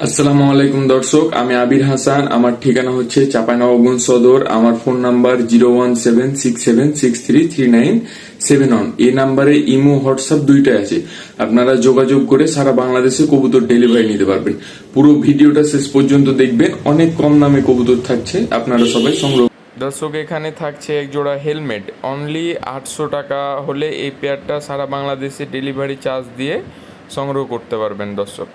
আসসালামু আলাইকুম দর্শক, আমি আবির হাসান, আমার ঠিকানা হচ্ছে চাঁপাইনবাবগঞ্জ সদর, আমার phone number zero one seven six seven six three three nine seven one. এই নাম্বারে ইমো, হোয়াটসঅ্যাপ দুইটাই আছে। আপনারা যোগাযোগ করে সারা বাংলাদেশে কবুতর ডেলিভারি নিতে পারবেন। পুরো ভিডিওটা শেষ পর্যন্ত দেখবেন, অনেক কম দামে কবুতর থাকছে, আপনারা সবাই সংগ্রহ দর্শক, এখানে থাকছে এক জোড়া হেলমেট। অনলি আটশো টাকা হলে এই পেয়ারটা সারা বাংলাদেশে ডেলিভারি চার্জ দিয়ে সংগ্রহ করতে পারবেন দর্শক।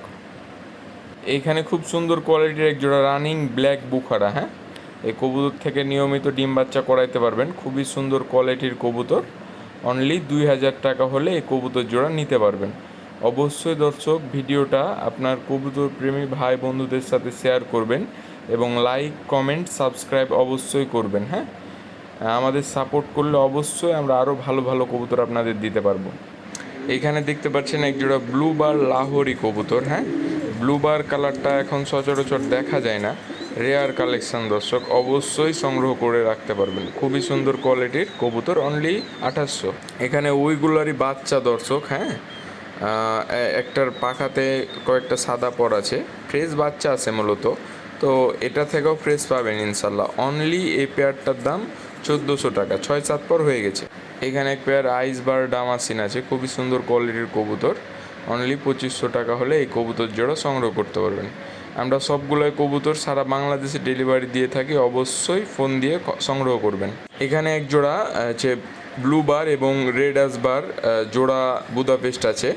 এইখানে খুব সুন্দর কোয়ালিটির এক জোড়া রানিং ব্ল্যাক বুখারা হ্যাঁ? এই কবুতর থেকে নিয়মিত ডিম বাচ্চা করাইতে পারবেন। খুবই সুন্দর কোয়ালিটির কবুতর। অনলি দুই হাজার টাকা হলে এই কবুতর জোড়া নিতে পারবেন। অবশ্যই দর্শক, ভিডিওটা আপনার কবুতর প্রেমী ভাই বন্ধুদের সাথে শেয়ার করবেন এবং লাইক কমেন্ট সাবস্ক্রাইব অবশ্যই করবেন হ্যাঁ? আমাদের সাপোর্ট করলে অবশ্যই আমরা আরও ভালো ভালো কবুতর আপনাদের দিতে পারব। এখানে দেখতে পাচ্ছেন এক জোড়া ব্লু বার লাহোরি কবুতর হ্যাঁ? ব্লু বার কালারটা এখন সচরাচর দেখা যায় না। রেয়ার কালেকশন দর্শক অবশ্যই সংগ্রহ করে রাখতে পারবেন। খুবই সুন্দর কোয়ালিটির কবুতর অনলি আঠাশশো। এখানে ওইগুলারই বাচ্চা দর্শক হ্যাঁ? একটার পাখাতে কয়েকটা সাদা পর আছে। ফ্রেশ বাচ্চা আছে মূলত। তো এটা থেকেও ফ্রেশ পাবেন ইনশাল্লাহ অনলি এই পেয়ারটার দাম চোদ্দোশো টাকা। ছয়, সাত পর হয়ে গেছে। এখানে এক পেয়ার আইস বার ডামাসিন আছে। খুবই সুন্দর কোয়ালিটির কবুতর। অনলি পঁচিশশো টাকা হলে এই কবুতর জোড়া সংগ্রহ করতে পারবেন। আমরা সবগুলোই কবুতর সারা বাংলাদেশে ডেলিভারি দিয়ে থাকি, অবশ্যই ফোন দিয়ে সংগ্রহ করবেন। এখানে এক জোড়া, হচ্ছে ব্লু বার এবং রেড আস বার জোড়া বুদাপেস্ট আছে।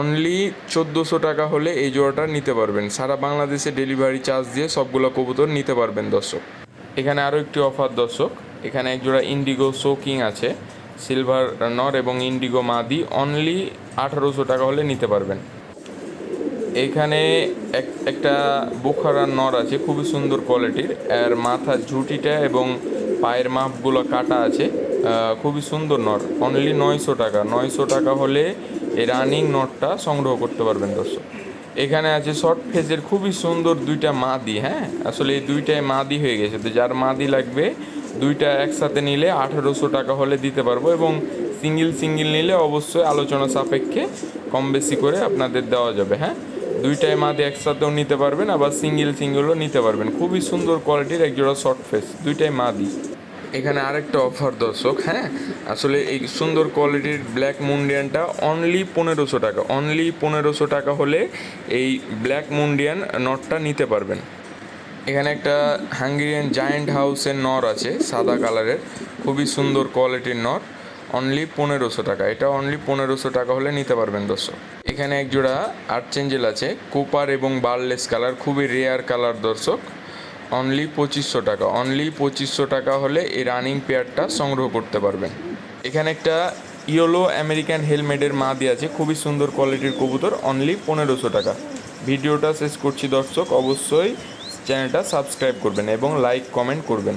অনলি চোদ্দোশো টাকা হলে এই জোড়াটা নিতে পারবেন। সারা বাংলাদেশে ডেলিভারি চার্জ দিয়ে সবগুলো কবুতর নিতে পারবেন দর্শক। এখানে আরও একটি অফার দর্শক। এখানে এক জোড়া ইন্ডিগো শোকিং আছে। সিলভার নর এবং ইন্ডিগো মাদি অনলি আঠারোশো টাকা হলে নিতে পারবেন। এখানে এক, একটা বুখারার নর আছে, খুবই সুন্দর কোয়ালিটির এর মাথার ঝুঁটিটা এবং পায়ের মাপগুলো কাটা আছে খুবই সুন্দর নর অনলি নয়শো টাকা। নয়শো টাকা হলে এই রানিং নটটা সংগ্রহ করতে পারবেন দর্শক। এখানে আছে শর্ট ফেজের খুবই সুন্দর দুইটা মাদি হ্যাঁ? আসলে এই দুইটাই মাদি হয়ে গেছে। তো যার মাদি লাগবে দুইটা একসাথে নিলে আঠারোশো টাকা হলে দিতে পারব এবং সিঙ্গেল সিঙ্গেল নিলে অবশ্যই আলোচনা সাপেক্ষে কম বেশি করে আপনাদের দেওয়া যাবে হ্যাঁ? দুইটাই মাদি একসাথেও নিতে পারবেন, আবার সিঙ্গেল সিঙ্গেলও নিতে পারবেন। খুবই সুন্দর কোয়ালিটির একজোড়া শর্ট ফেস দুইটাই মাদি। এখানে আরেকটা অফার দর্শক হ্যাঁ? আসলে এই সুন্দর কোয়ালিটির ব্ল্যাক মুন্ডিয়ানটা অনলি পনেরোশো টাকা অনলি পনেরোশো টাকা হলে এই ব্ল্যাক মুন্ডিয়ান নটটা নিতে পারবেন। এখানে একটা হাঙ্গেরিয়ান জায়েন্ট হাউসের নর আছে, সাদা কালারের। খুবই সুন্দর কোয়ালিটির নর। অনলি পনেরোশো টাকা। এটা অনলি পনেরোশো টাকা হলে নিতে পারবেন দর্শক। এখানে এক জোড়া আর্চেঞ্জেল আছে কোপার এবং বার্লেস কালার খুবই রেয়ার কালার দর্শক। অনলি পঁচিশশো টাকা। অনলি পঁচিশশো টাকা হলে এই রানিং পেয়ারটা সংগ্রহ করতে পারবেন। এখানে একটা ইয়েলো আমেরিকান হেলমেটের মা দিয়ে আছে, খুবই সুন্দর কোয়ালিটির কবুতর। অনলি পনেরোশো টাকা। ভিডিওটা শেষ করছি দর্শক। অবশ্যই চ্যানেলটা সাবস্ক্রাইব করবেন এবং লাইক কমেন্ট করবেন।